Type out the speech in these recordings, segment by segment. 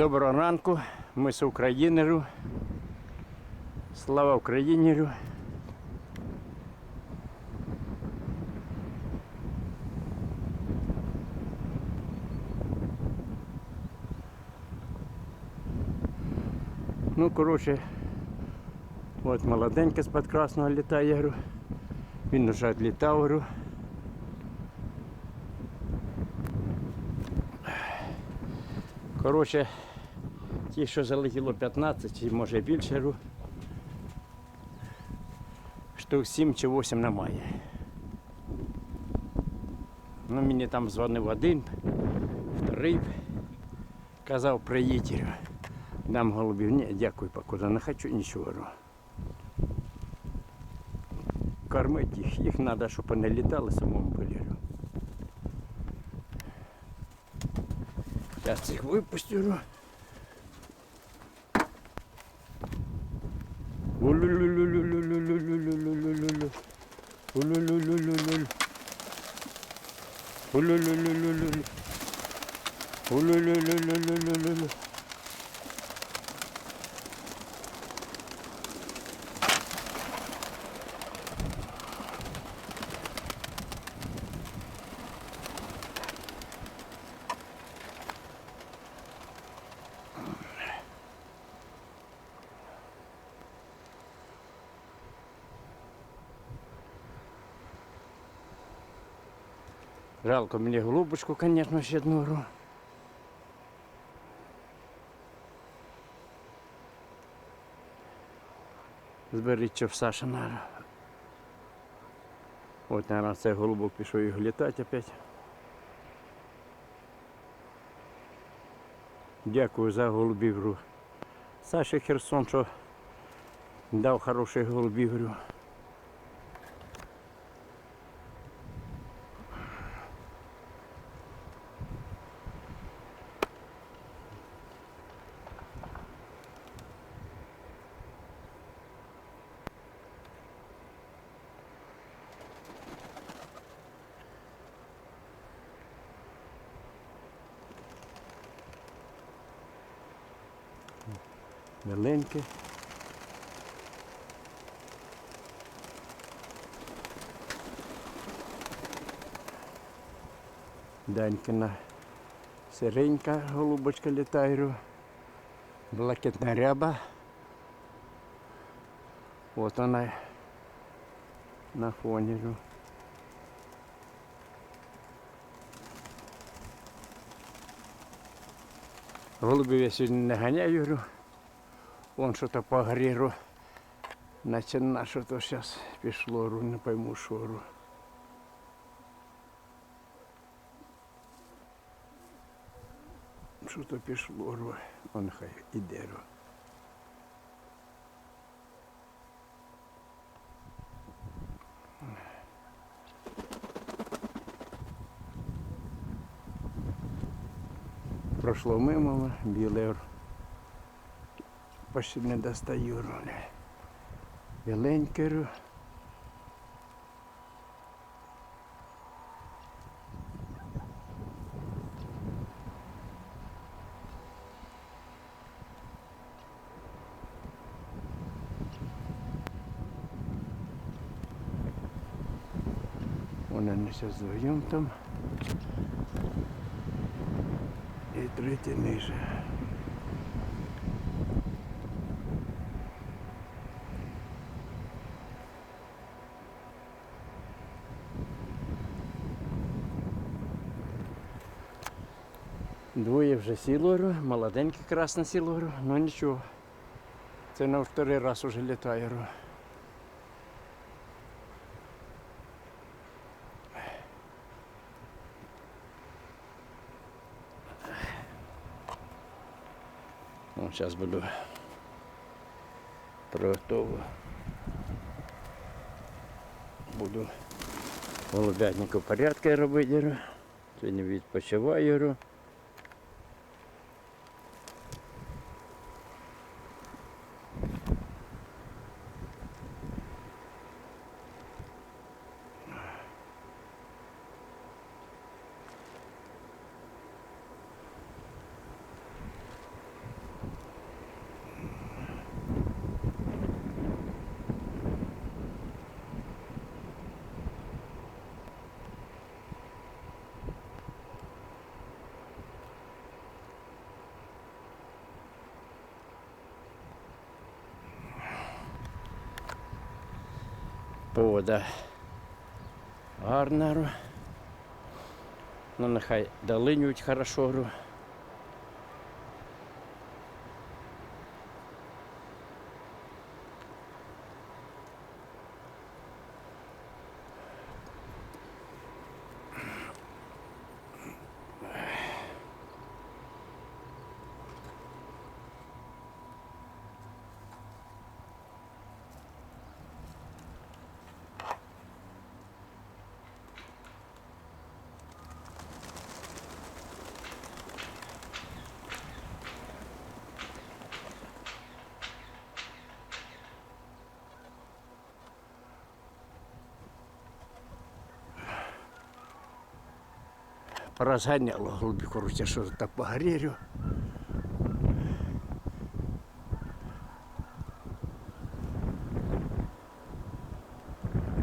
Доброго ранку, ми з Українеру. Слава Українеру. Ну, коротше, от молоденька з-під красного літає, говорю. Він вже відлітав, говорю. Коротше, ті, що залетіло 15, чи може більше, штук 7 чи 8 немає. Ну, мені там дзвонив один, вторий, казав, приїдь. Дам голубів. Ні, дякую, покуда не хочу нічого. Кормить їх, їх треба, щоб вони літали самому поліру. Зараз їх випустю. Говорю. Жалко мені голубочку, звісно, ще одну. Зберіть, що в Саша нара. От, наверное, цей голубок пішов його літати опять. Дякую за голубів. гру. Саша Херсон, що дав хороший голубів. Гру. Миленький. Данькина сиренька голубочка літає. Блакитна ряба. От вона на фоні. Голубів я сьогодні не ганяю. Вон що-то по гріру. Наче на що то зараз пішло, ру, не пойму що. ру. Що то пішло, ру. Он хай іде. ру. Прошло мимо, біле почти не достаю руля. Біленькеру. Вон они сейчас вдвоем там. И третий ниже. Двоє вже сілору, молоденьке красне сілору, ну нічого. Це на вторий раз уже літає. ру. Ну, зараз буду приготову. Буду голубятнику порядки робити. Сьогодні відпочиваю. Погода гарна. Ну, нехай долинюють хорошо. Поразганяло голубі коротше, що так погорєрю.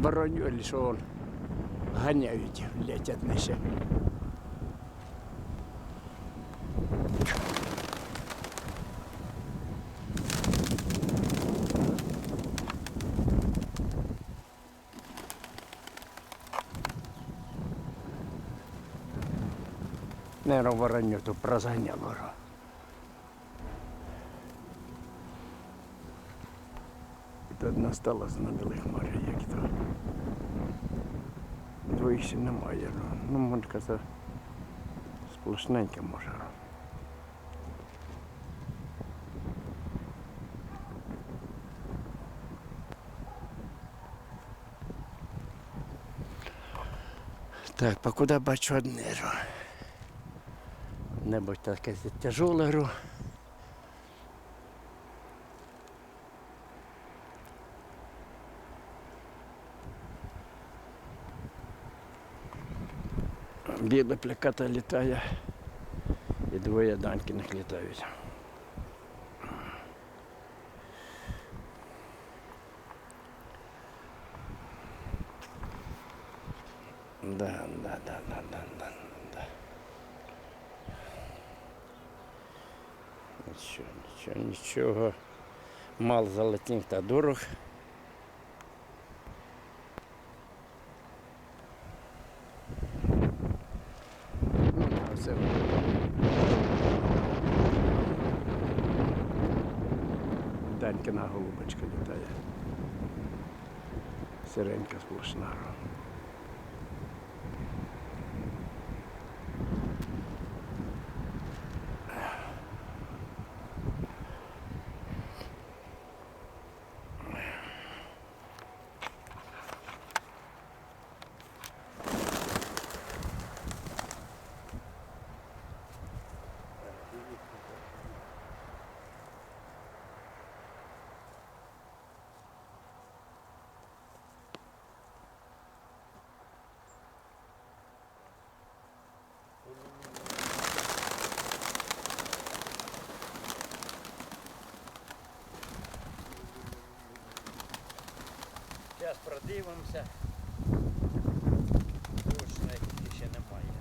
Вороню, що он ганяють, летять наші. Наверное, вороню тут. І тут настало знадали хмари, як то. Двоїх ще немає. ну. Ну, можна казати, сплошненьке може. Так, покуди бачу одне. Небо таке тяжоле. гру. Біла пляката літає і двоє данькіних літають. Да, да, да, да, да, да, да. Нічого, нічого, нічого. Мал золотник та дорог. Ну, а Данькина голубочка літає. Сиренька сплошна. Зараз продивимося. Точно їх ще немає.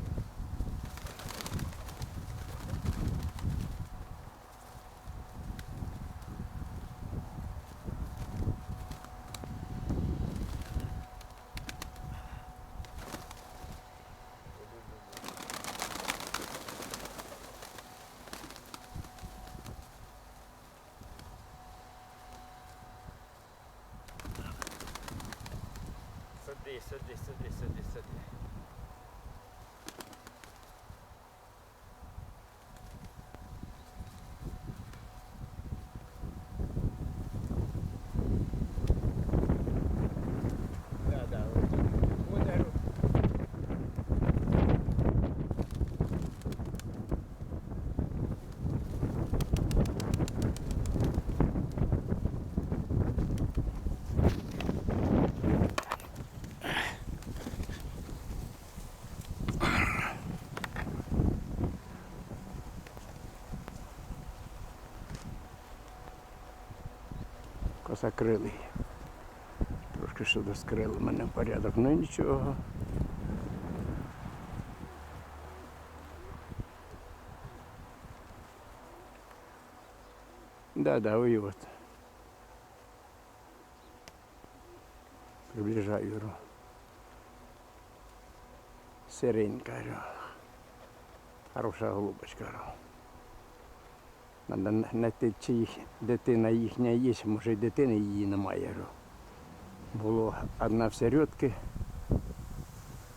Сиди, сиди, сиди, сиди, сиди. Да, да, вот так. Удару. Косокрилий. Трошки що доскрили мене в порядок, ну нічого. Да, да, і от. Приближаю. говорю. Сиренька. говорю. Хороша голубочка. Надо знайти, чи дитина їхня є, може і дитини її немає. Було одна в середки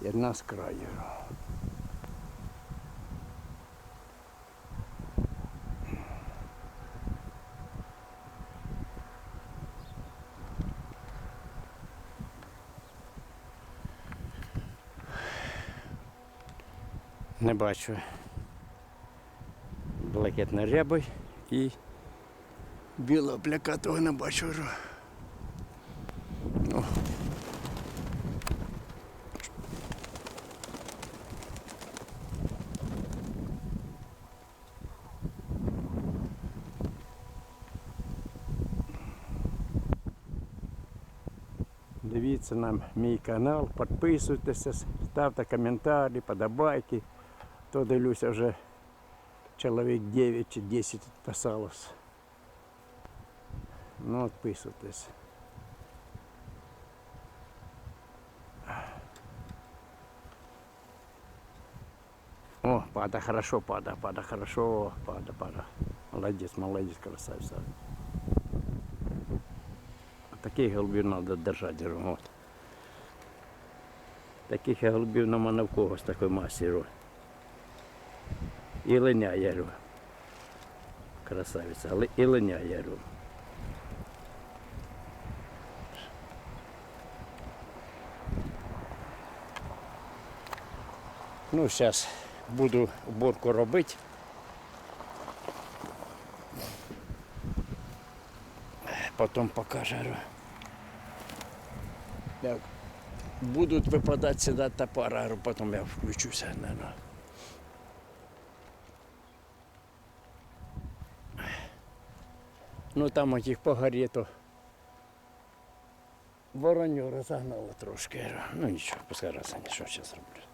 і одна з краю. Не бачу. Блакитно рябий і білого плякатого не бачу. говорю. Ну. Дивіться нам мій канал, підписуйтеся, ставте коментарі, подобайки. То дивлюся вже чоловік 9 чи 10 підписалось. Ну, підписуйтесь. О, пада хорошо, пада, пада хорошо, пада, пада. Молодець, молодець, красавця. Таких голубів треба держати, говорю, от. Таких голубів нема ні в кого з такої масі. І линяє, говорю. Красавиця, але і линяє, говорю. Ну, зараз буду уборку робити. Потім покажу. Як будуть випадати сюди топора, потім я включуся, наверное. Ну там їх по горі, то вороню розогнало трошки. Ну нічого, пускай розгоне, що зараз роблю.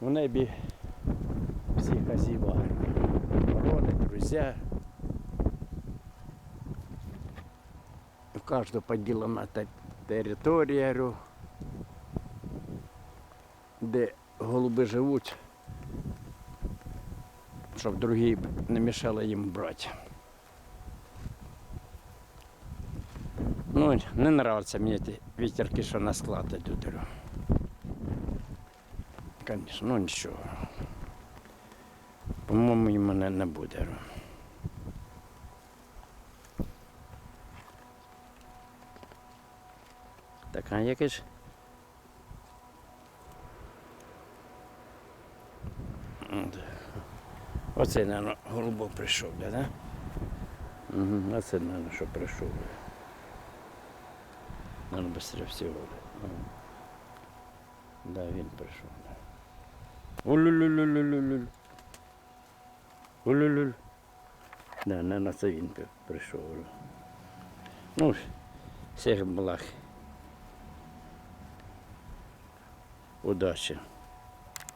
В небі всі хазіва. Ворони, друзі. У кожного поділена та територія, де голуби живуть, щоб другі не мішали їм брати. Ну, не нравиться мені ті вітерки, що на склад говорю. Конечно, ну нічого. По-моєму, і мене не буде. Так, а яке ж? От. Оце, мабуть, голубок прийшов, да? да? Угу, оце, мабуть, що прийшов. Наверное, быстрее всього. Да, він прийшов. Улюлюлюлюлюлю. Улюлюлю. Да, наверное, це він прийшов. Ну, всіх благ. Удачі.